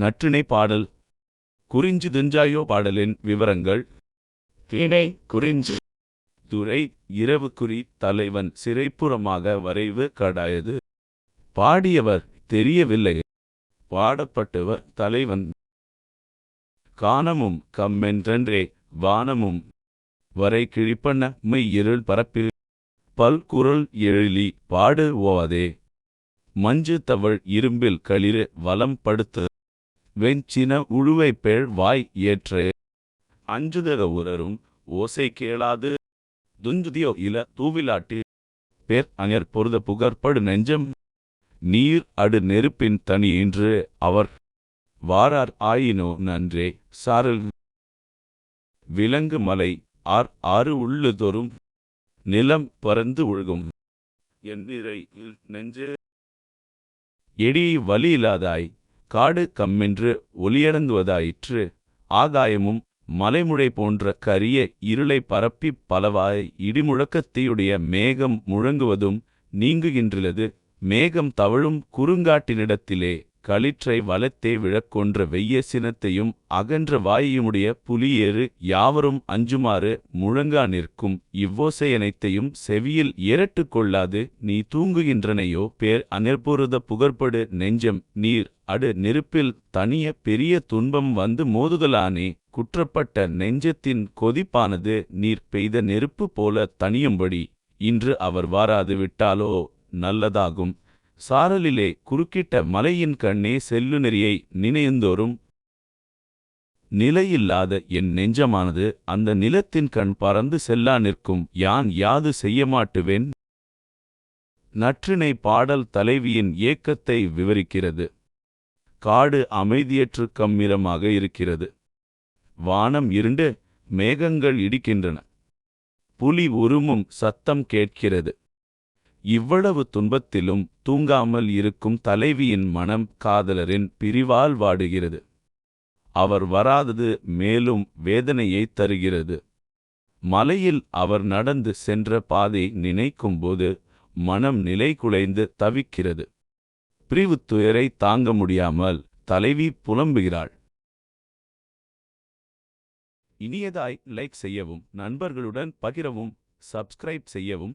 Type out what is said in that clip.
நற்றிணை பாடல். குறிஞ்சு தெஞ்சாயோ பாடலின் விவரங்கள். திணை குறிஞ்சு. துறை இரவு குறி தலைவன் சிறைப்புறமாக வரைவு கடாயது. பாடியவர் தெரியவில்லை. பாடப்பட்டவர் தலைவன். காணமும் கம்மென்றன்றே வானமும். வரை கிழிப்பண்ண மெய் இருள் பரப்பில் பல்குரல் எழிலி பாடு ஓவாதே. மஞ்சு தவள் இரும்பில் களிறு வலம் படுத்து. வெஞ்சின உழுவை பெழ் வாய் ஏற்று. அஞ்சுதக உரரும் ஓசை கேளாது. துஞ்சுதியோ இல தூவிலாட்டு. பேர் அஞர் பொருத புகற்படு நெஞ்சம். நீர் அடு நெருப்பின் தனி என்று அவர். வாரார் ஆயினோ நன்றே சாரல். விலங்கு மலை ஆர் ஆறு உள்ளுதொரும் நிலம் பறந்து ஒழுகும் என் நிறை நெஞ்சு. எடி வலியில்லாதாய் காடு கம்மென்று ஒலியடங்குவதாயிற்று. ஆகாயமும் மலைமுழை போன்ற கரிய இருளை பரப்பிப் பலவாய் இடிமுழக்கத்தையுடைய மேகம் முழங்குவதும் நீங்குகின்றது மேகம் தவழும் குறுங்காட்டினிடத்திலே களிற்றை வலத்தே விழக்கொன்ற வெய்ய சினத்தையும் அகன்ற வாயுமுடைய புலியேறு யாவரும் அஞ்சுமாறு முழங்கா நிற்கும் இவ்வோசையனைத்தையும் செவியில் ஏறட்டு கொள்ளாது நீ தூங்குகின்றனையோ? பேர் அனிர்பொருத புகற்படு நெஞ்சம் நீர் அடு நெருப்பில் தனிய பெரிய துன்பம் வந்து மோதுதலானே? குற்றப்பட்ட நெஞ்சத்தின் கொதிப்பானது நீர் பெய்த நெருப்பு போல தனியும்படி இன்று அவர் வாராது விட்டாலோ? நல்லதாகும். சாரலிலே குறுக்கிட்ட மலையின் கண்ணே செல்லுநெறியை நினையுந்தோறும். நிலையில்லாத என் நெஞ்சமானது அந்த நிலத்தின் கண் பறந்து செல்லா நிற்கும். யான் யாது செய்ய மாட்டுவேன்? பாடல் தலைவியின் ஏக்கத்தை விவரிக்கிறது. காடு அமைதியற்று கம்மிரமாக இருக்கிறது. வானம் இருண்டு மேகங்கள் இடிக்கின்றன. புலி உருமும் சத்தம் கேட்கிறது. இவ்வளவு துன்பத்திலும் தூங்காமல் இருக்கும் தலைவியின் மனம் காதலரின் பிரிவால் வாடுகிறது. அவர் வராதது மேலும் வேதனையை தருகிறது. மலையில் அவர் நடந்து சென்ற பாதை நினைக்கும்போது மனம் நிலை குலைந்து தவிக்கிறது. பிரிவு துயரை தாங்க முடியாமல் தலைவி புலம்புகிறாள். இனியதாய் லைக் செய்யவும் நண்பர்களுடன் பகிரவும் சப்ஸ்கிரைப் செய்யவும்